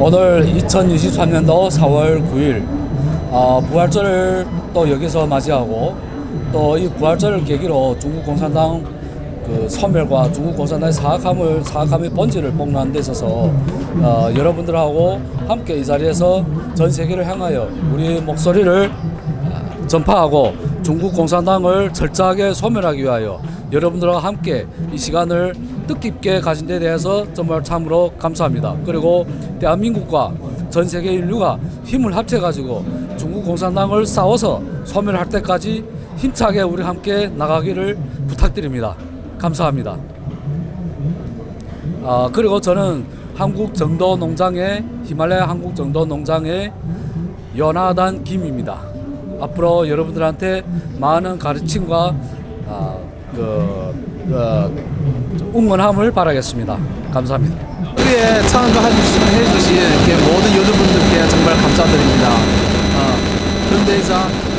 오늘 2023년도 4월 9일 어, 부활절을 또 여기서 맞이하고 또 이 부활절을 계기로 중국 공산당 그 소멸과 중국 공산당의 사악함을 사악함의 본질을 폭로하는 데 있어서 어, 여러분들하고 함께 이 자리에서 전 세계를 향하여 우리 목소리를 어, 전파하고 중국 공산당을 철저하게 소멸하기 위하여 여러분들과 함께 이 시간을 뜻깊게 가진 데 대해서 정말 참으로 감사합니다. 그리고 대한민국과 전 세계 인류가 힘을 합쳐 가지고 중국 공산당을 싸워서 소멸할 때까지 힘차게 우리 함께 나가기를 부탁드립니다. 감사합니다. 아, 그리고 저는 한국 정도 농장의 히말라야 한국 정도 농장의 연하단 김입니다. 앞으로 여러분들한테 많은 가르침과 아, 그, 어, 응원함을 바라겠습니다. 감사합니다. 크게 참가해주신 해주신 모든 여러분들께 정말 감사드립니다. 어, 그런데 이제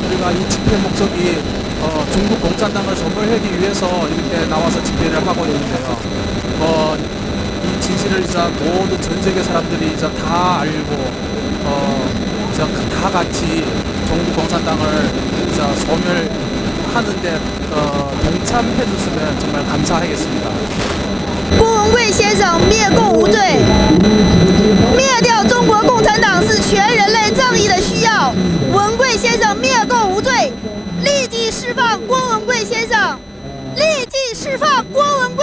우리가 이 집회 목적이 어, 중국 공산당을 소멸하기 위해서 이렇게 나와서 집회를 하고 있는데요. 어, 이 진실을 이제 모든 전 세계 사람들이 이제 다 알고 어, 이제 다 같이 중국 공산당을 이제 소멸 하는데 어, 동참해줬으면 정말 감사하겠습니다. 郭文贵先生灭共无罪，灭掉中国共产党是全人类正义的需要。文贵先生灭共无罪，立即释放郭文贵先生，立即释放郭文贵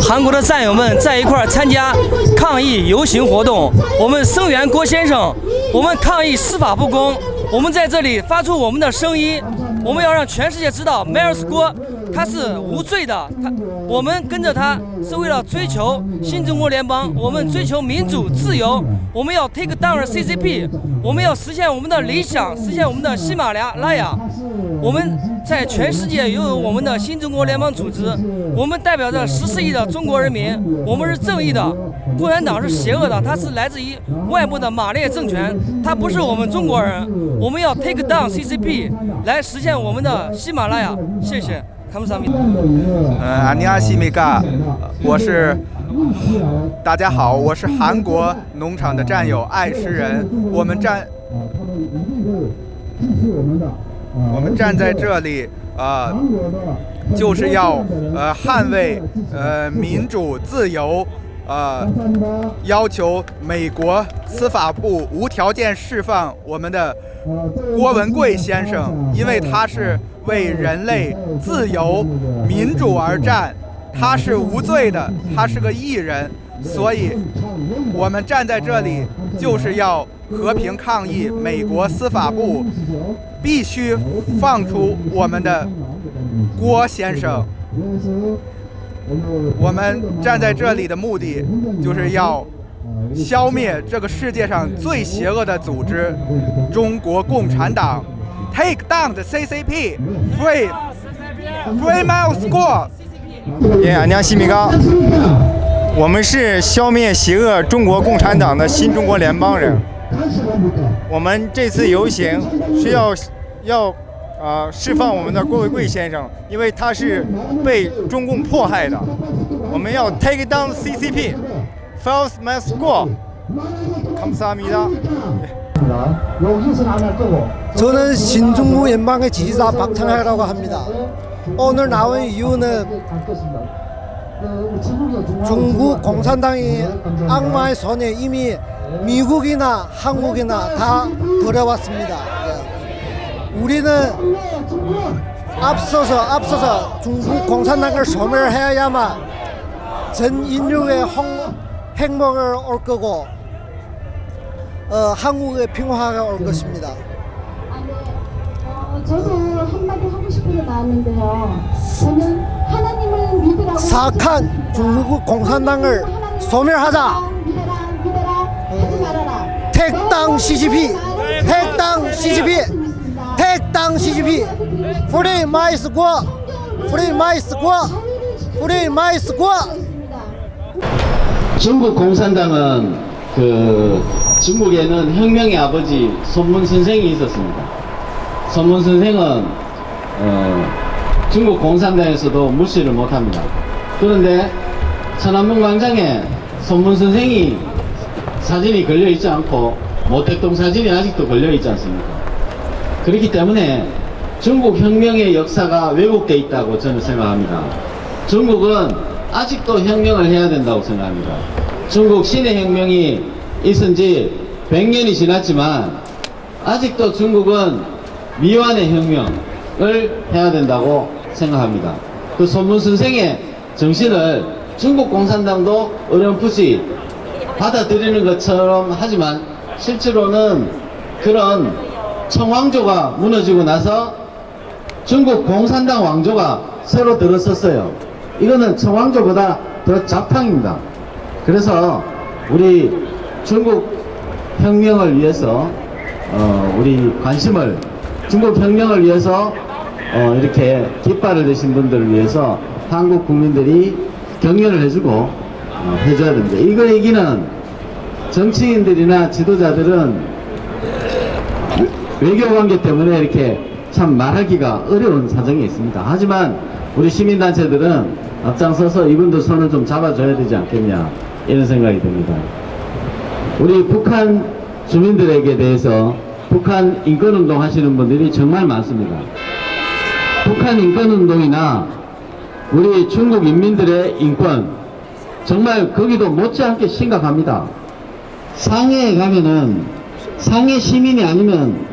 韩国的战友们在一块儿参加抗议游行活动。我们声援郭先生，我们抗议司法不公。我们在这里发出我们的声音，我们要让全世界知道 m a r s 郭他是无罪的他我们跟着他是为了追求新中国联邦我们追求民主自由我们要 take down ccp 我们要实现我们的理想实现我们的喜马拉雅。我们在全世界拥有我们的新中国联邦组织我们代表着十四亿的中国人民我们是正义的共产党是邪恶的？他是来自于外部的马列政权他不是我们中国人。我们要 take down ccp 来实现我们的喜马拉雅。谢谢。呃，안녕하십니까？我是大家好，我是韩国农场的战友爱诗人。我们站，我们站在这里，呃，就是要呃捍卫呃民主自由，呃，要求美国司法部无条件释放我们的郭文贵先生，因为他是 为人类自由民主而战，他是无罪的，他是个艺人，所以我们站在这里就是要和平抗议美国司法部必须放出我们的郭先生。我们站在这里的目的就是要消灭这个世界上最邪恶的组织——中国共产党。Take down the CCP，free free my school。耶俺娘西米糕，我们是消灭邪恶中国共产党的新中国联邦人。我们这次游行是要要呃释放我们的郭维贵先生，因为他是被中共迫害的。我们要 take down CCP，false my school。卡姆萨米拉。 저는 신중국 연방의 지지자 박찬하라고 합니다. 오늘 나온 이유는 중국 공산당이 악마의 손에 이미 미국이나 한국이나 다 들어왔습니다. 예. 우리는 앞서서 앞서서 중국 공산당을 소멸해야만 전 인류의 홍- 행복을 올 거고 어, 한국의 평화가 올 것입니다. 어, 저도 한마디 하고 싶어서 나왔는데요. 저는 하나님을 믿으라고 사악한 중국 공산당을 소멸하자. 믿어라 믿어라 하지 말아라. 택당 CCP, 택당 CCP, 택당 CCP, 프리 마이스 고, 프리 마이스 고, 프리 마이스 고. 중국 공산당은 그 중국에는 혁명의 아버지 손문 선생이 있었습니다. 손문 선생은 어, 중국 공산당에서도 무시를 못합니다. 그런데 천안문 광장에 손문 선생이 사진이 걸려 있지 않고 모택동 사진이 아직도 걸려 있지 않습니까? 그렇기 때문에 중국 혁명의 역사가 왜곡되어 있다고 저는 생각합니다. 중국은 아직도 혁명을 해야 된다고 생각합니다. 중국 신의 혁명이 있은 지 100년이 지났지만 아직도 중국은 미완의 혁명을 해야 된다고 생각합니다. 그 손문 선생의 정신을 중국 공산당도 어렴풋이 받아들이는 것처럼 하지만 실제로는 그런 청왕조가 무너지고 나서 중국 공산당 왕조가 새로 들어섰어요. 이거는 청왕조보다 더 자탕입니다. 그래서 우리 중국 혁명을 위해서 어, 우리 관심을 중국 혁명을 위해서 어, 이렇게 깃발을 대신 분들을 위해서 한국 국민들이 격려를 해주고 어, 해줘야 됩니다. 이거 얘기는 정치인들이나 지도자들은 외교 관계 때문에 이렇게 참 말하기가 어려운 사정이 있습니다. 하지만 우리 시민단체들은 앞장서서 이분들 손을 좀 잡아줘야 되지 않겠냐 이런 생각이 듭니다. 우리 북한 주민들에게 대해서 북한 인권운동 하시는 분들이 정말 많습니다. 북한 인권운동이나 우리 중국 인민들의 인권 정말 거기도 못지않게 심각합니다. 상해에 가면은 상해 시민이 아니면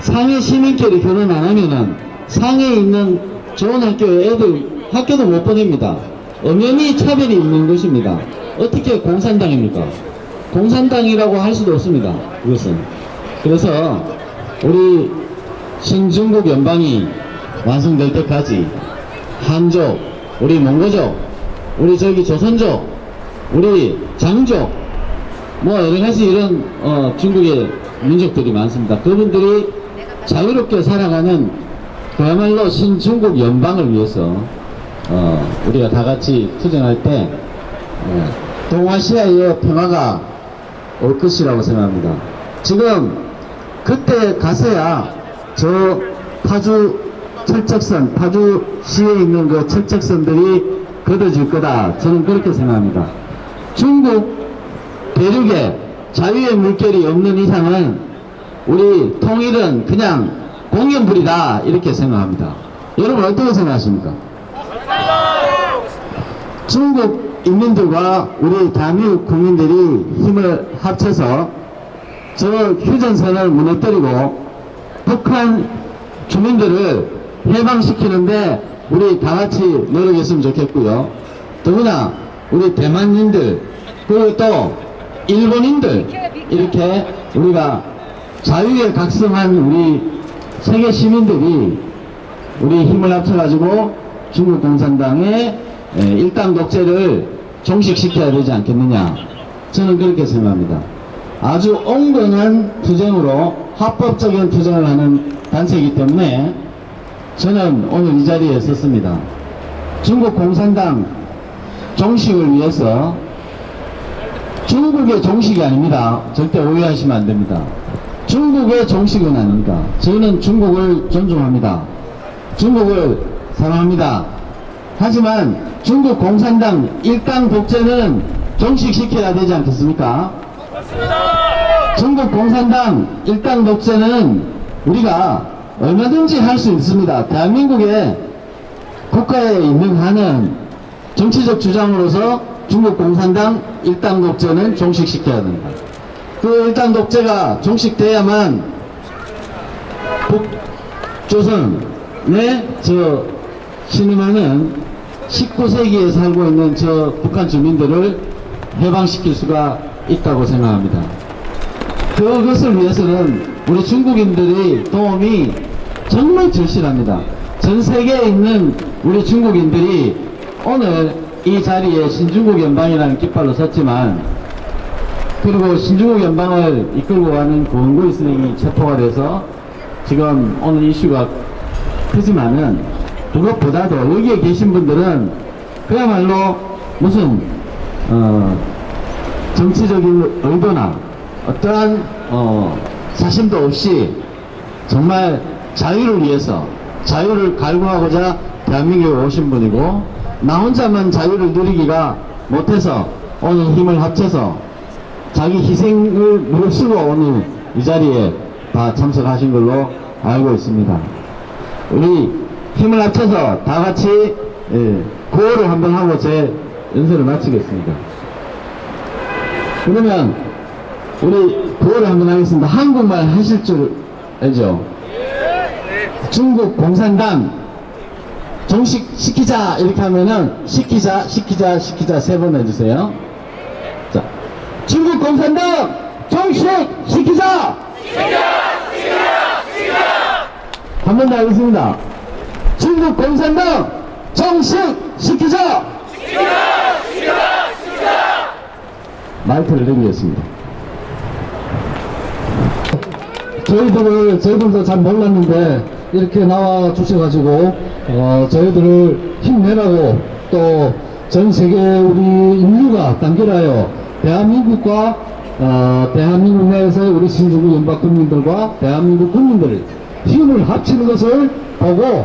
상해 시민끼리 결혼 안 하면은 상해에 있는 좋은 학교에 애들 학교도 못 보냅니다. 엄연히 차별이 있는 것입니다. 어떻게 공산당입니까? 공산당이라고 할 수도 없습니다. 그것은. 그래서 우리 신중국 연방이 완성될 때까지 한족, 우리 몽고족, 우리 저기 조선족, 우리 장족, 뭐 여러 가지 이런 어, 중국의 민족들이 많습니다. 그분들이 자유롭게 살아가는 그야말로 신중국 연방을 위해서 어, 우리가 다 같이 투쟁할 때 어, 동아시아의 평화가 올 것이라고 생각합니다. 지금 그때 가서야 저 파주 철책선, 파주시에 있는 그 철책선들이 걷어질 거다. 저는 그렇게 생각합니다. 중국 대륙에 자유의 물결이 없는 이상은 우리 통일은 그냥 공연불이다 이렇게 생각합니다. 여러분 어떻게 생각하십니까? 중국 인민들과 우리 대한민국 국민들이 힘을 합쳐서 저 휴전선을 무너뜨리고 북한 주민들을 해방시키는데 우리 다 같이 노력했으면 좋겠고요. 더구나 우리 대만인들 그리고 또 일본인들 이렇게 우리가 자유에 각성한 우리 세계 시민들이 우리 힘을 합쳐가지고 중국 공산당의 에, 일당 독재를 종식시켜야 되지 않겠느냐 저는 그렇게 생각합니다. 아주 온건한 투쟁으로 합법적인 투쟁을 하는 단체이기 때문에 저는 오늘 이 자리에 섰습니다. 중국 공산당 종식을 위해서 중국의 종식이 아닙니다. 절대 오해하시면 안 됩니다. 중국의 종식은 아닙니다. 저는 중국을 존중합니다. 중국을 사랑합니다. 하지만 중국 공산당 일당 독재는 종식시켜야 되지 않겠습니까? 중국 공산당 일당 독재는 우리가 얼마든지 할 수 있습니다. 대한민국의 국가에 있는 한은 정치적 주장으로서 중국 공산당 일당 독재는 종식시켜야 된다. 그 일당 독재가 종식돼야만 북조선의 저 신음하는 19세기에 살고 있는 저 북한 주민들을 해방시킬 수가 있다고 생각합니다. 그것을 위해서는 우리 중국인들의 도움이 정말 절실합니다. 전 세계에 있는 우리 중국인들이 오늘 이 자리에 신중국 연방이라는 깃발로 섰지만 그리고 신중국 연방을 이끌고 가는 고은구이 선생이 체포가 돼서 지금 오늘 이슈가 크지만은 그것보다도 여기에 계신 분들은 그야말로 무슨 어 정치적인 의도나 어떠한 어, 사심도 없이 정말 자유를 위해서 자유를 갈구하고자 대한민국에 오신 분이고 나 혼자만 자유를 누리기가 못해서 오늘 힘을 합쳐서 자기 희생을 무릅쓰고 오늘 이 자리에 다 참석하신 걸로 알고 있습니다. 우리 힘을 합쳐서 다 같이 예, 구호를 한번 하고 제 연설을 마치겠습니다. 그러면 우리 구호를 한번 하겠습니다. 한국말 하실 줄 알죠? 중국 공산당 정식 시키자 이렇게 하면은 시키자 시키자 시키자 세 번 해주세요. 자, 중국 공산당 정식 시키자. 한번 더 하겠습니다. 중국 공산당 정식 시키자. 마이크를 내리겠습니다. 저희들을 저희들도 잘 몰랐는데 이렇게 나와 주셔가지고 어, 저희들을 힘내라고 또 전 세계 우리 인류가 단결하여 대한민국과 어, 대한민국 내에서의 우리 신중국 연박 국민들과 대한민국 국민들이 힘을 합치는 것을 보고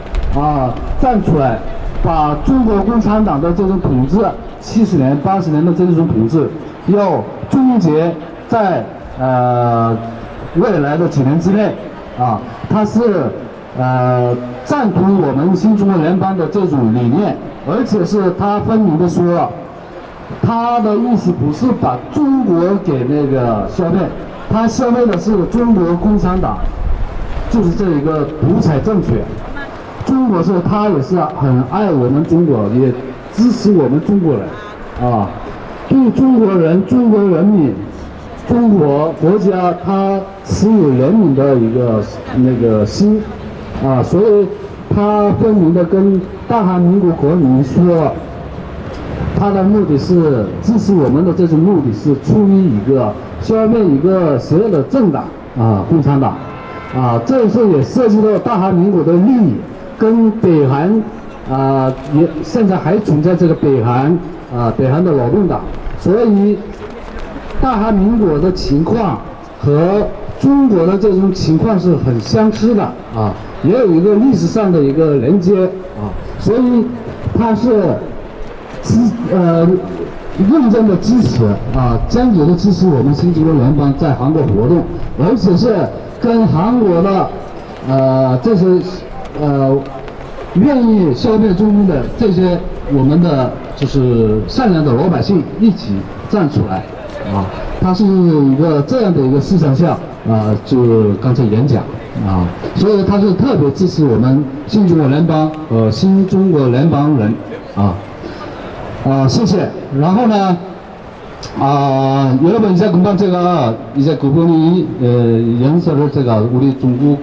啊，站出来，把中国共产党的这种统治，七十年、八十年的这种统治，要终结在呃未来的几年之内啊，它是呃赞同我们新中国联邦的这种理念，而且是他分明的说了，他的意思不是把中国给那个消灭，他消灭的是中国共产党，就是这一个独裁政权。中国是他也是很爱我们中国，也支持我们中国人。啊。对中国人、中国人民、中国国家，他持有人民的一个那个心。啊，所以他分明的跟大韩民国国民说，他的目的是支持我们的这种目的是出于一个消灭一个邪恶的政党啊，共产党。啊，这时候也涉及到大韩民国的利益，跟北韩啊也现在还存在这个北韩啊北韩的劳动党，所以大韩民国的情况和中国的这种情况是很相似的啊，也有一个历史上的一个连接啊，所以他是。支呃认真的支持啊，坚决的支持我们新中国联邦在韩国活动，而且是跟韩国的呃这些呃愿意消灭中共的这些我们的就是善良的老百姓一起站出来啊，他是一个这样的一个思想下啊，就刚才演讲啊，所以他是特别支持我们新中国联邦和新中国联邦人啊。 아, 谢谢.然后呢, 아, 여러분 이제 금방 제가 이제 그분이 에, 연설을 제가 우리 중국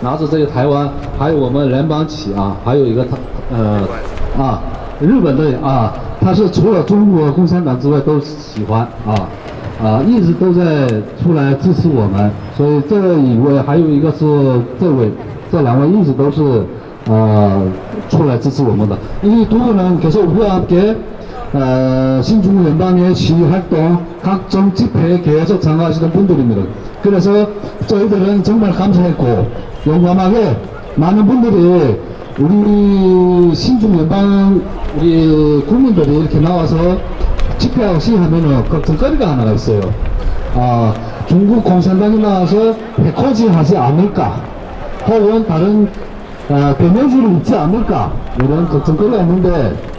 拿着这个台湾，还有我们联邦旗啊，还有一个他呃啊，日本的啊，他是除了中国共产党之外都喜欢啊。啊，一直都在出来支持我们，所以这一位还有一个是这位，这两位一直都是呃出来支持我们的。이 두 분은 계속 우리와 함께 어, 신중국 연방의 시위 활동, 각종 집회에 계속 참가하시던 분들입니다. 그래서 저희들은 정말 감사했고 용감하게 많은 분들이 우리 신중 연방 우리 국민들이 이렇게 나와서 집회하고 시위하면은 걱정거리가 하나가 있어요. 아, 중국 공산당이 나와서 해코지 하지 않을까 혹은 다른 아, 변명줄이 있지 않을까 이런 걱정거리가 있는데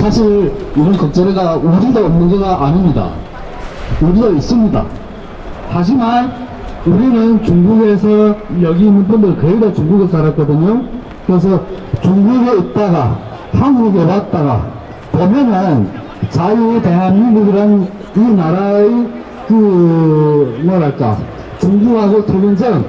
사실 이런 걱정거리가 우리도 없는 거가 아닙니다. 우리도 있습니다. 하지만 우리는 중국에서 여기 있는 분들 거의 다 중국에 살았거든요. 그래서 중국에 있다가 한국에 왔다가 보면은 자유 대한민국이란 이 나라의 그 뭐랄까 중국하고 틀린 점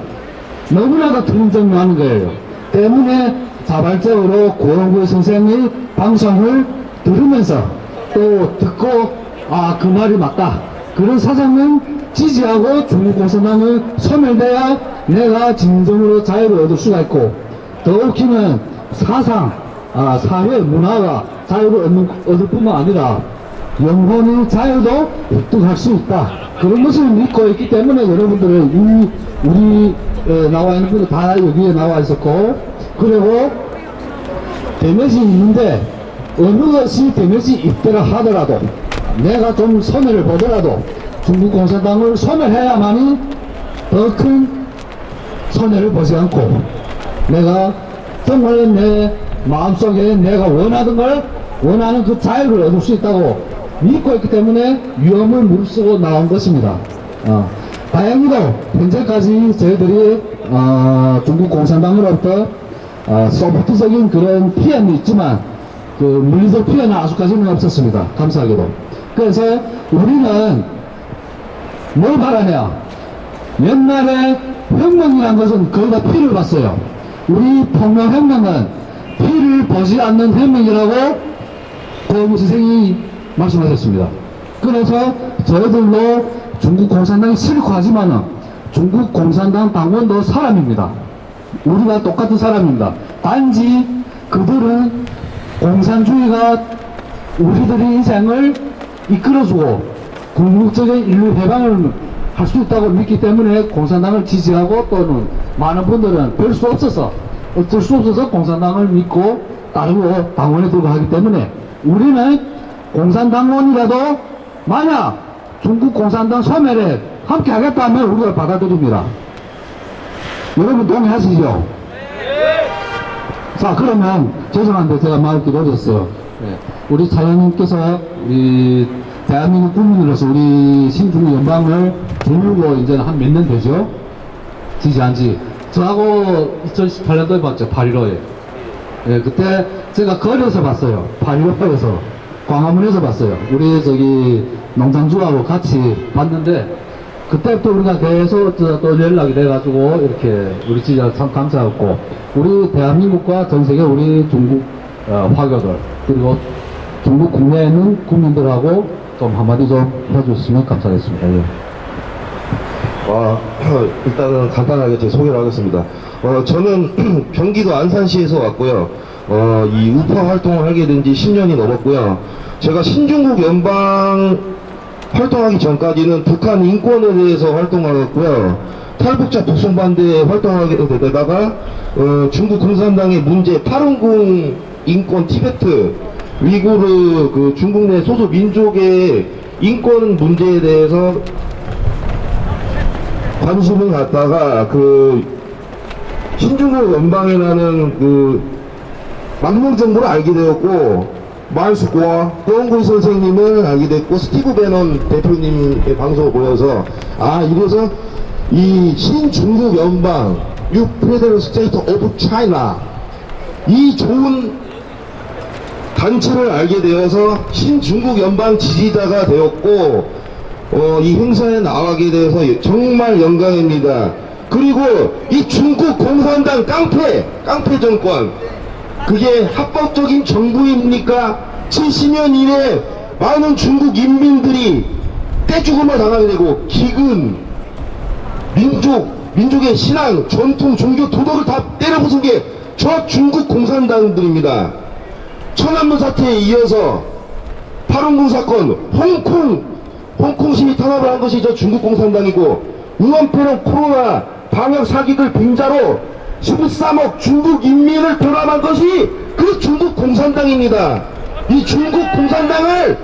너무나도 틀린 점이 많은 거예요. 때문에 자발적으로 고영구 선생의 방송을 들으면서 또 듣고 아 그 말이 맞다. 그런 사장은 지지하고 중국 공산당을 소멸돼야 내가 진정으로 자유를 얻을 수가 있고 더욱이는 사상, 아, 사회, 문화가 자유를 얻는, 얻을 뿐만 아니라 영혼의 자유도 획득할 수 있다. 그런 것을 믿고 있기 때문에 여러분들은 이, 우리, 에, 나와 있는 분들 다 여기에 나와 있었고, 그리고 대몇이 있는데, 어느 것이 대몇이 있더라 하더라도, 내가 좀 손해를 보더라도, 중국 공산당을 소멸해야만이 더 큰 손해를 보지 않고, 내가 정말 내 마음속에 내가 원하던 걸 원하는 그 자유를 얻을 수 있다고 믿고 있기 때문에 위험을 무릅쓰고 나온 것입니다. 어, 다행히도 현재까지 저희들이 어, 중국 공산당으로부터 어, 소프트적인 그런 피해는 있지만 그 물리적 피해는 아직까지는 없었습니다. 감사하게도. 그래서 우리는 뭘 바라냐? 옛날에 혁명이란 것은 거의 다 피를 봤어요. 우리 폭력 혁명은 피를 보지 않는 혁명이라고 고영우 선생이 말씀하셨습니다. 그래서 저희들도 중국 공산당이 싫고 하지만은 중국 공산당 당원도 사람입니다. 우리가 똑같은 사람입니다. 단지 그들은 공산주의가 우리들의 인생을 이끌어주고 궁극적인 인류 해방을 할 수 있다고 믿기 때문에 공산당을 지지하고 또는 많은 분들은 별 수 없어서 어쩔 수 없어서 공산당을 믿고 따르고 당원에 들고 하기 때문에 우리는 공산당원이라도 만약 중국 공산당 소멸에 함께 하겠다면 우리가 받아들입니다. 여러분 동의하시죠? 자 그러면 죄송한데 제가 말을 길어졌어요. 네. 우리 차장님께서 우리 대한민국 국민으로서 우리 신중국 연방을 두르고 이제 한 몇 년 되죠? 지지한 지. 저하고 2018년도에 봤죠. 8.15에. 예, 그때 제가 거리에서 봤어요. 8.15에서. 광화문에서 봤어요. 우리 저기 농장주하고 같이 봤는데 그때부터 우리가 계속 저또 연락이 돼가지고 이렇게 우리 지지자 참 감사했고 우리 대한민국과 전 세계 우리 중국 어, 화교들 그리고 중국 국내에 있는 국민들하고 좀 한마디 좀 해줬으면 감사하겠습니다. 예. 아, 일단은 간단하게 제 소개를 하겠습니다. 어, 저는 경기도 안산시에서 왔고요. 어, 이 우파 활동을 하게 된 지 10년이 넘었고요. 제가 신중국 연방 활동하기 전까지는 북한 인권에 대해서 활동하였고요. 탈북자 북송 반대에 활동하게 되다가 어, 중국 공산당의 문제 파룬궁 인권 티베트 위구르 그 중국 내 소수 민족의 인권 문제에 대해서 관심을 갖다가 그 신중국 연방이라는 그 망명 정보를 알게 되었고 말수과 고원구 선생님을 알게 됐고 스티브 베넌 대표님의 방송을 보여서 아 이래서 이 신중국 연방 뉴 페더럴 스테이트 오브 차이나 이 좋은 단체를 알게 되어서 신중국 연방 지지자가 되었고 어, 이 행사에 나가게 돼서 정말 영광입니다. 그리고 이 중국 공산당 깡패, 깡패 정권, 그게 합법적인 정부입니까? 70년 이내 많은 중국 인민들이 떼죽음을 당하게 되고 기근, 민족, 민족의 신앙, 전통, 종교, 도덕을 다 때려부순 게 저 중국 공산당들입니다. 천안문 사태에 이어서 파룬궁 사건, 홍콩, 홍콩 시위 탄압을 한 것이 저 중국 공산당이고 우한폐렴 코로나 방역 사기들 빙자로 13억 중국 인민을 돌아만 것이 그 중국 공산당입니다. 이 중국 공산당을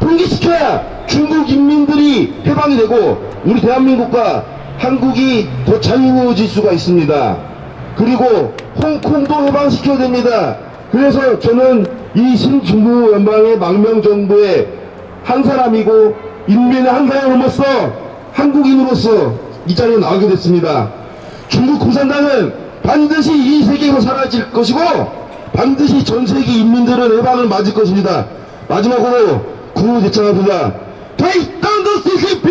봉기시켜야 중국 인민들이 해방이 되고 우리 대한민국과 한국이 더 자유로워질 수가 있습니다. 그리고 홍콩도 해방시켜야 됩니다. 그래서 저는 이 신중국 연방의 망명정부의 한 사람이고 인민의 한 사람으로서 한국인으로서 이 자리에 나오게 됐습니다. 중국 공산당은 반드시 이 세계에서 사라질 것이고 반드시 전 세계 인민들은 해방을 맞을 것입니다. 마지막으로 구호 제청합니다. Take down the CCP!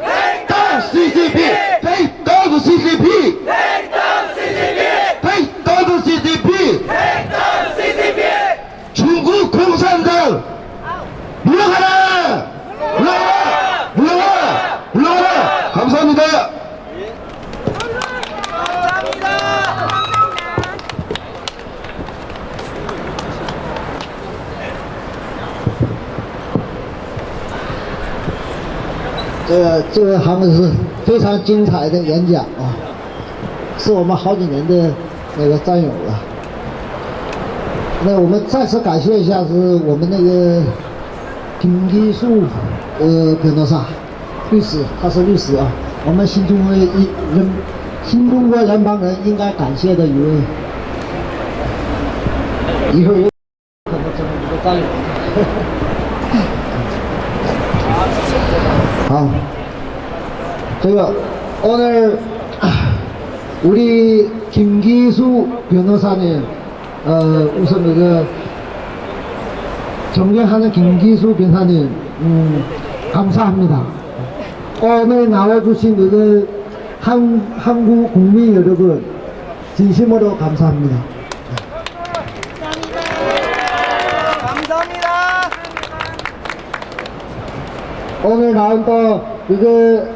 Take down CCP! Take down the CCP! Take down the CCP! 这个这位他们是非常精彩的演讲啊，是我们好几年的那个战友了。那我们再次感谢一下，是我们那个金地树，呃，彭德萨律师，他是律师啊。我们新中国一人，新中国人帮人应该感谢的一位，一会儿有可能成为你的战友。 제가 오늘 아, 우리 김기수 변호사님 어, 우선 그 존경하는 김기수 변호사님 음, 감사합니다. 오늘 나와주신 그 한, 한국 국민 여러분 진심으로 감사합니다. 오늘 나온 또 이거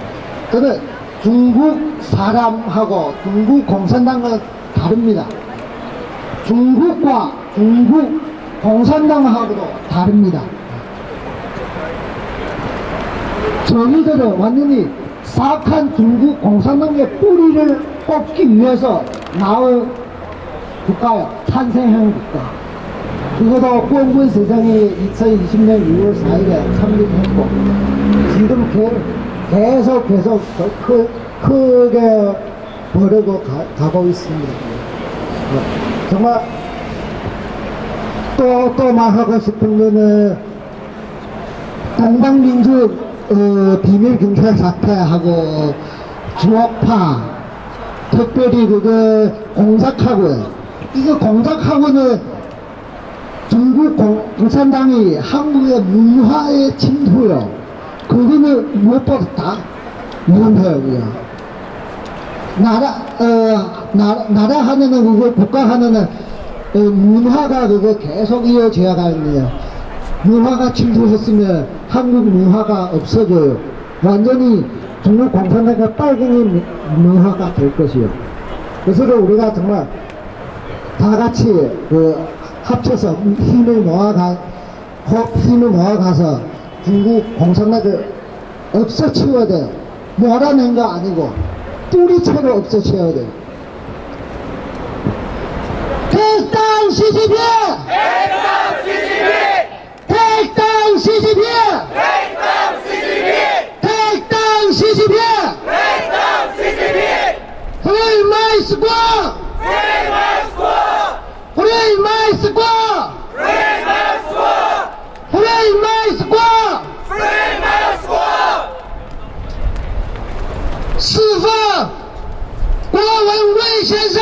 저는 중국 사람하고 중국 공산당은 다릅니다. 중국과 중국 공산당하고도 다릅니다. 저희들은 완전히 사악한 중국 공산당의 뿌리를 뽑기 위해서 나온 국가요. 탄생한 국가. 그것도 꽁군 세상이 2020년 6월 4일에 창립했고 지금 계- 계속 계속 더 크, 크게 벌어고 가, 고 있습니다. 어, 정말 또, 또 말하고 싶은 거는 동방민주 어, 비밀경찰 사태하고 주옥파 특별히 그거 공작하고요. 이거 공작하고는 중국 공, 공산당이 한국의 문화의 침투요. 그거는 무엇보다 다 위험해요, 그거. 나라, 어, 나라, 나라 하나는 그거, 국가 하나는 어, 문화가 그거 계속 이어져야 가거든요. 문화가 침투했으면 한국 문화가 없어져요. 완전히 중국 공산당의 빨갱이 문화가 될 것이요. 그래서 우리가 정말 다 같이 그 합쳐서 힘을 모아가 호- 힘을 모아가서 중국 공산당을 없애치워야 돼요. 몰아낸 거 아니고 뿌리채로 없애치워야 돼요. 택당 CCP! 택당 CCP! 택당 CCP! 택당 CCP! 프레이 마이 스쿼! 프레이 마이 스쿼! 프레이 마이 스 쿼! 释放郭文贵先生！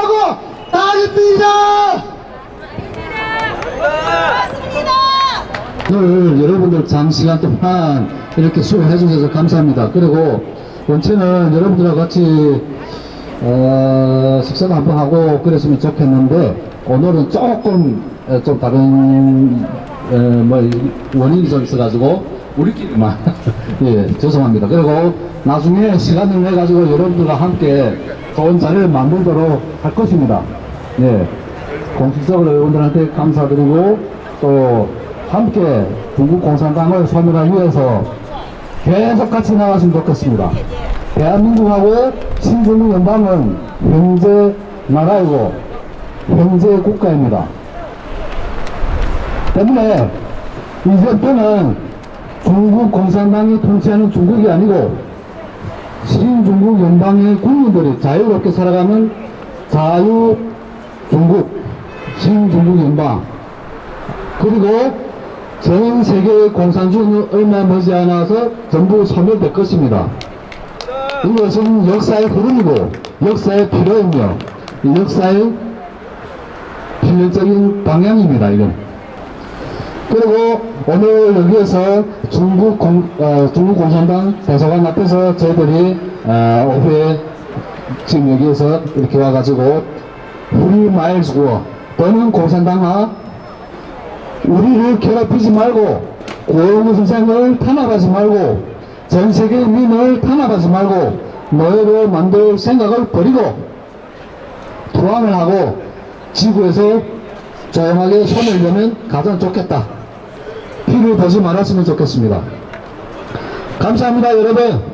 늘 여러분들 장시간 동안 이렇게 수고해 주셔서 감사합니다. 그리고 원체는 여러분들과 같이 어, 식사도 한번 하고 그랬으면 좋겠는데 오늘은 조금 어, 좀 다른 어, 뭐 원인이 좀 있어가지고 우리끼리만 예 죄송합니다. 그리고 나중에 시간을 내 가지고 여러분들과 함께 좋은 자리를 만들도록 할 것입니다. 예 공식적으로 여러분들한테 감사드리고 또 함께 중국 공산당을 소멸하기 위해서 계속 같이 나갔으면 좋겠습니다. 대한민국하고 신중국 연방은 형제 나라이고 형제 국가입니다. 때문에 이제부터는 중국 공산당이 통치하는 중국이 아니고 신중국 연방의 국민들이 자유롭게 살아가는 자유 중국, 신중국 연방 그리고 전 세계의 공산주의는 얼마 머지않아서 전부 소멸될 것입니다. 이것은 역사의 흐름이고 역사의 필요이며 이 역사의 필연적인 방향입니다. 이건. 그리고 오늘 여기에서 중국 공, 어, 중국 공산당 대사관 앞에서 저희들이 어, 오후에 지금 여기에서 이렇게 와가지고 우리 구어 또는 공산당과 우리를 괴롭히지 말고 고영우 선생을 탄압하지 말고 전 세계 민을 탄압하지 말고 노예로 만들 생각을 버리고 투항을 하고 지구에서 조용하게 손을 내면 가장 좋겠다. 피를 보지 말았으면 좋겠습니다. 감사합니다, 여러분.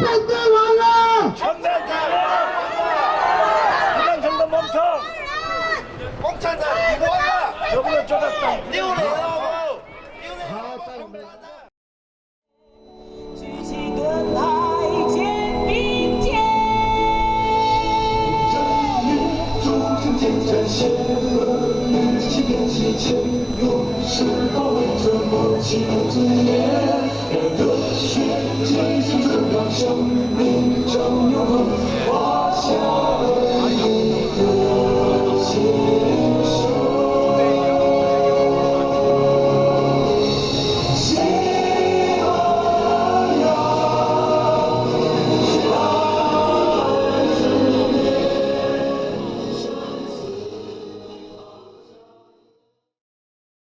전당대 왕아! 전당대 왕아! 그냥 정당 멈춰! 꽁찬다! 이거야! 여기는 쫓았다! 니오네!